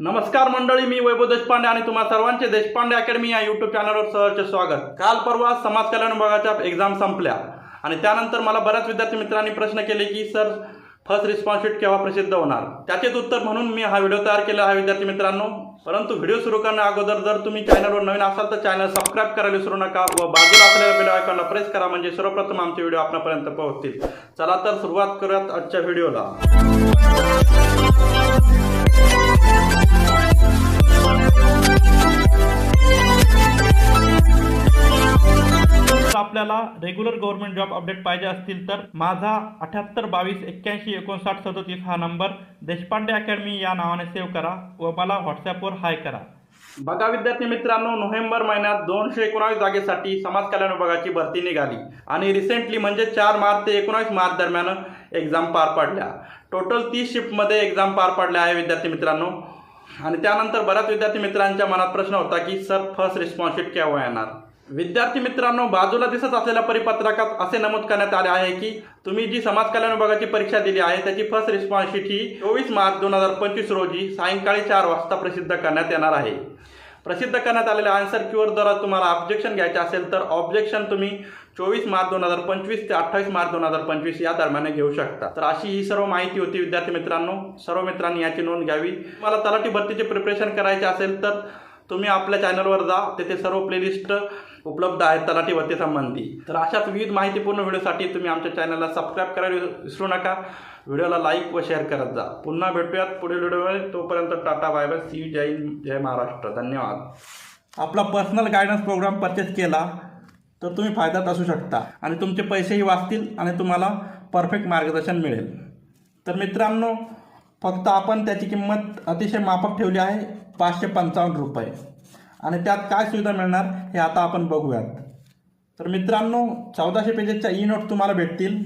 नमस्कार मंडळी मी वैभव देशपांडे आणि तुम्हा सर्वांचे देशपांडे अकॅडमी या युट्यूब चॅनलवर सहर्ष स्वागत. काल परवा समाज कल्याण विभागाच्या एक्झाम संपल्या आणि त्यानंतर मला बऱ्याच विद्यार्थी मित्रांनी प्रश्न केले की सर फर्स्ट रिस्पॉन्स शीट केव्हा प्रसिद्ध होणार? त्याचेच उत्तर म्हणून मी हा व्हिडिओ तयार केला. आहे विद्यार्थी मित्रांनो परंतु व्हिडिओ सुरू करण्या अगोदर जर तुम्ही चॅनलवर नवीन असाल तर चॅनल सबस्क्राईब करायला विसरू नका व बाजूला असलेल्या बेल आयकॉनला प्रेस करा म्हणजे सर्वप्रथम आमचे व्हिडिओ आपल्यापर्यंत पोहोचतील. चला तर सुरुवात करूयात आजच्या व्हिडिओला आपल्याला रेग्युलर गव्हर्नमेंट जॉब अपडेट पाहिजे असतील तर माझा अठ्याहत्तर बावीस एक्क्याऐंशी एकोणसाठ सदतीस हा नंबर देशपांडे अकॅडमी या नावाने सेव्ह करा व मला व्हॉट्सॲपवर हाय करा. बघा विद्यार्थी मित्रांनो नोव्हेंबर महिन्यात दोनशे एकोणावीस जागेसाठी समाज कल्याण विभागाची भरती निघाली आणि रिसेंटली म्हणजे चार मार्च ते एकोणावीस मार्च दरम्यान एक्झाम पार पडल्या. टोटल तीस शिफ्टमध्ये एक्झाम पार पडल्या आहे विद्यार्थी मित्रांनो. आणि त्यानंतर बऱ्याच विद्यार्थी मित्रांच्या मनात प्रश्न होता की सर फर्स्ट रिस्पॉन्सशीट केव्हा येणार? विद्यार्थी मित्रांनो बाजूला दिसत असलेल्या परिपत्रकात असे नमूद करण्यात आले आहे की तुम्ही जी समाज कल्याण विभागाची परीक्षा दिली आहे त्याची फर्स्ट रिस्पॉन्स शीट ही चोवीस मार्च दोन हजार पंचवीस रोजी सायंकाळी चार वाजता प्रसिद्ध करण्यात येणार आहे. प्रसिद्ध करण्यात आलेल्या आन्सर क्यूवर जर तुम्हाला ऑब्जेक्शन घ्यायचे असेल तर ऑब्जेक्शन तुम्ही चोवीस मार्च दोन हजार पंचवीस ते अठ्ठावीस मार्च दोन हजार पंचवीस या दरम्यान घेऊ शकता. तर अशी ही सर्व माहिती होती विद्यार्थी मित्रांनो. सर्व मित्रांनी याची नोंद घ्यावी. मला तलाठी भरतीचे प्रिपरेशन करायचे असेल तर तुम्ही आपल्या चॅनलवर जा. तेथे सर्व प्लेलिस्ट उपलब्ध आहेत तलाठी भरती संबंधी तर अशाच विविध माहितीपूर्ण व्हिडिओसाठी तुम्ही आमच्या चॅनलला सबस्क्राईब करायला विसरू नका. व्हिडिओला लाईक व शेअर करत जा. पुन्हा भेटूयात पुढील व्हिडिओमध्ये. तोपर्यंत टाटा बाय बाय. सी जय जय महाराष्ट्र. धन्यवाद. आपला पर्सनल गायडन्स प्रोग्राम परचेस केला तर तुम्ही फायद्यात असू शकता. आणि तुमचे पैसेही वाचतील आणि तुम्हाला परफेक्ट मार्गदर्शन मिळेल. तर मित्रांनो फक्त आपण त्याची किंमत अतिशय माफक ठेवली आहे पाचशे पंचावन्न रुपये. आणि त्यात काय सुविधा मिळणार हे आता आपण बघूयात. तर मित्रांनो चौदाशे पेजेसच्या ई नोट्स तुम्हाला भेटतील.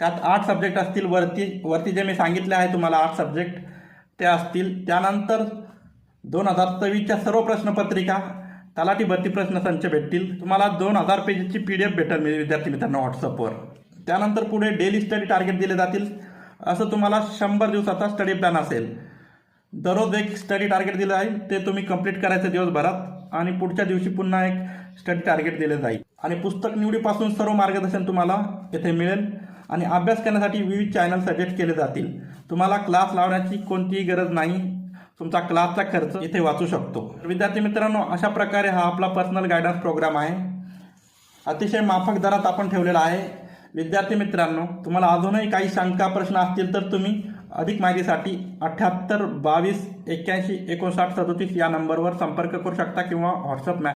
त्यात आठ सब्जेक्ट असतील. वरती वरती जे मी सांगितले आहे तुम्हाला आठ सब्जेक्ट ते असतील. त्यानंतर दोन हजार चोवीसच्या सर्व प्रश्नपत्रिका तलाठी भरती प्रश्नसंच भेटतील. तुम्हाला दोन हजार पेजेसची पी डी एफ भेटेल विद्यार्थी मित्रांनो व्हॉट्सअपवर त्यानंतर पुढे डेली स्टडी टार्गेट दिले जातील. असं तुम्हाला शंभर दिवसाचा स्टडी प्लॅन असेल. दररोज एक स्टडी टार्गेट दिलं जाईल. ते तुम्ही कंप्लीट करायचं दिवसभरात. आणि पुढच्या दिवशी पुन्हा एक स्टडी टार्गेट दिले जाईल. आणि पुस्तक निवडीपासून सर्व मार्गदर्शन तुम्हाला येथे मिळेल. आणि अभ्यास करण्यासाठी विविध चॅनल सजेस्ट केले जातील. तुम्हाला क्लास लावण्याची कोणतीही गरज नाही. तुमचा क्लासचा खर्च इथे वाचू शकतो. विद्यार्थी मित्रांनो अशा प्रकारे हा आपला पर्सनल गायडन्स प्रोग्राम आहे. अतिशय माफक दरात आपण ठेवलेला आहे. विद्यार्थी मित्रांनो तुम्हाला अजूनही काही शंका प्रश्न असतील तर तुम्ही अधिक माहितीसाठी अठ्ठ्याहत्तर बावीस एक्क्याऐंशी एकोणसाठ सदोतीस या नंबरवर संपर्क करू शकता किंवा व्हॉट्सअप मॅ